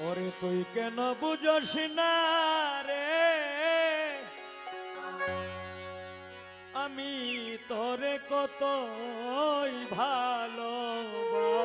ওরে তুই কেন বুঝস না রে? আমি তোরে কতই ভালোবাসি।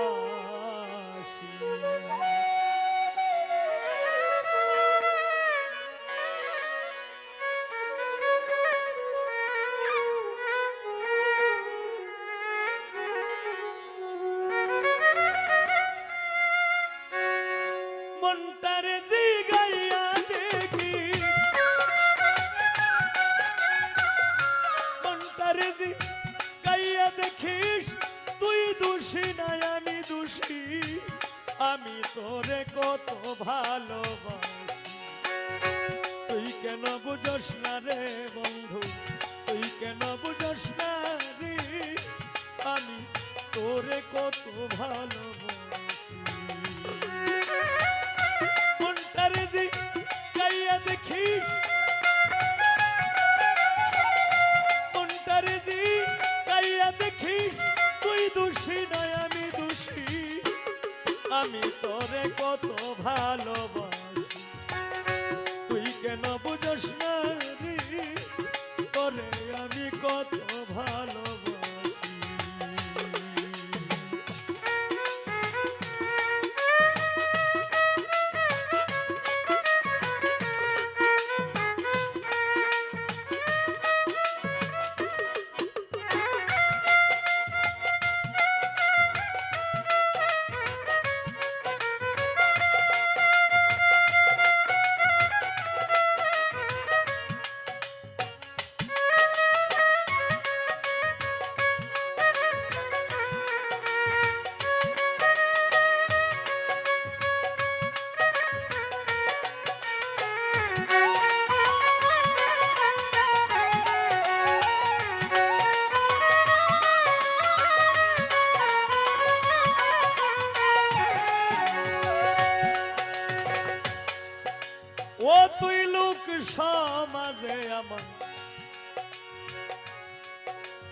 তোরে কত ভালোবাসি। তুই কেন বুঝস না রে, বন্ধু? তুই কেন বুঝস না রে? আমি তোরে কত ভালোবাসি।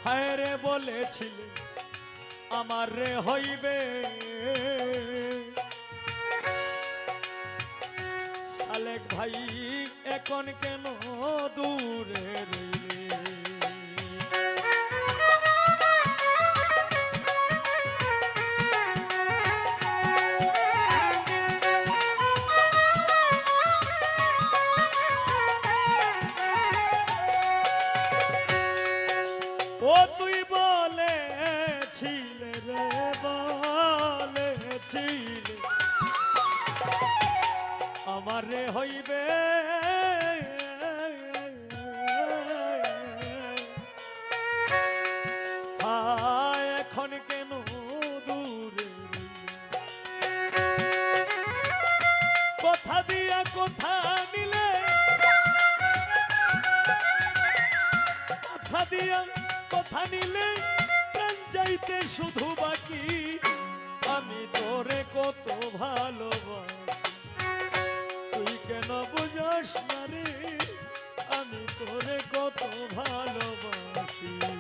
হায় রে বলেছিলে আমার রে হইবে। সালেক ভাই এখন কেন দূরে রইলে? বলেছিলে রে বলেছিলে আমার রে হইবে এখন কেন দূরে? কথা দিয়া কথা নিলে কথা দিয়া কথা প্রাণ যাইতে শুধু বাকি। আমি তোরে কত ভালোবাসি। তুই কেন বুঝাস না রে? আমি তোরে কত ভালোবাসি।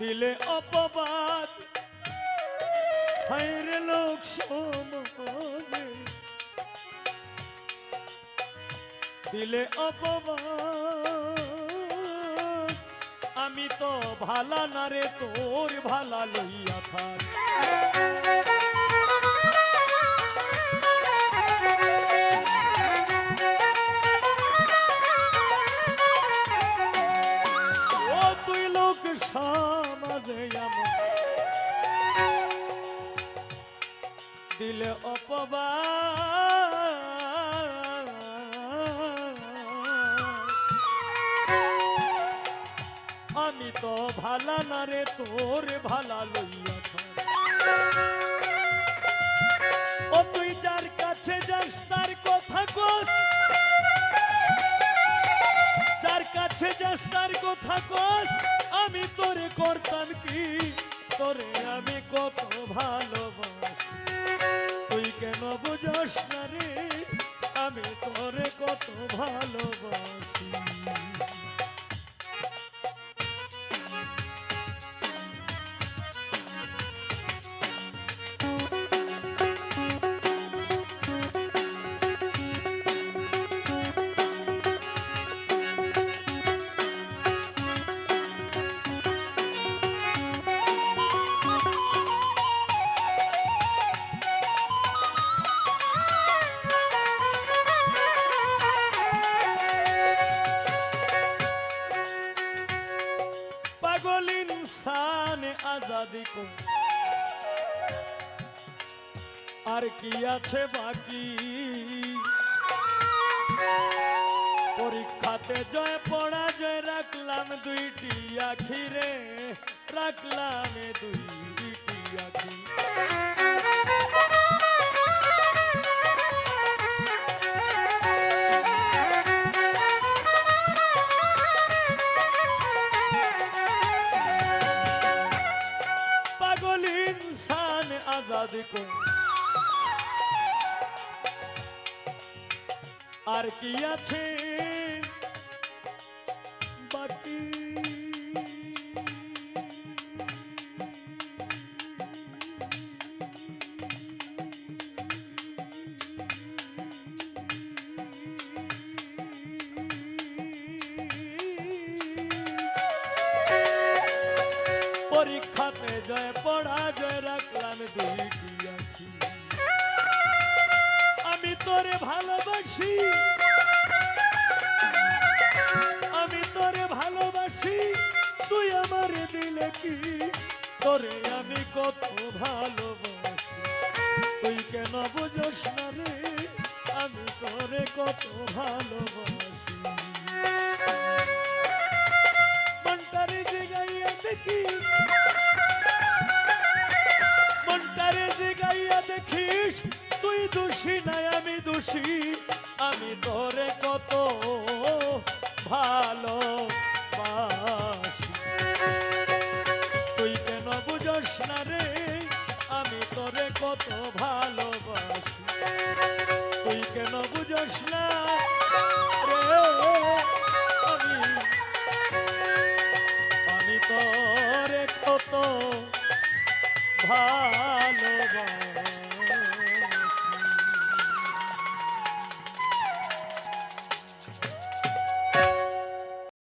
দিলে অপবাদ। হাইরে লোক সমাজে। দিলে অপবাদ। আমি তো ভালা না রে, তোর ভালা লইয়া থাক। ভালা না রে তোর ভালা লইয়া ও তুই যার কাছে যাস, তার কথা কস। যার কাছে যাস, তার কথা কস। আমি তোরে করতাম কি? তোরে আমি কত ভালোবাস? তুই কেন বুঝস না রে? আমি তোরে কত ভালোবাসি। কো আর কি আছে বাকি? পরীক্ষাতে জয় পড়া জয় রাখলাম দুইটি আখিরে। রাখলাম দুইটি আখি আর কি আছে বাকি? পরীক্ষাতে জয় পরাজয় রাখলাম দুইটি। তোরে ভালোবাসি। আমি তোরে ভালোবাসি, তুই আমার দিলে কি? তোরে আমি কত ভালোবাসি। তুই কেন বুঝস না রে? আমি তোরে কত ভালোবাসি। মনটারে জিগাইয়া দেখি। মনটারে জিগাইয়া দেখিস তুই দোষী নাই আমি দোষী। আমি তোরে কত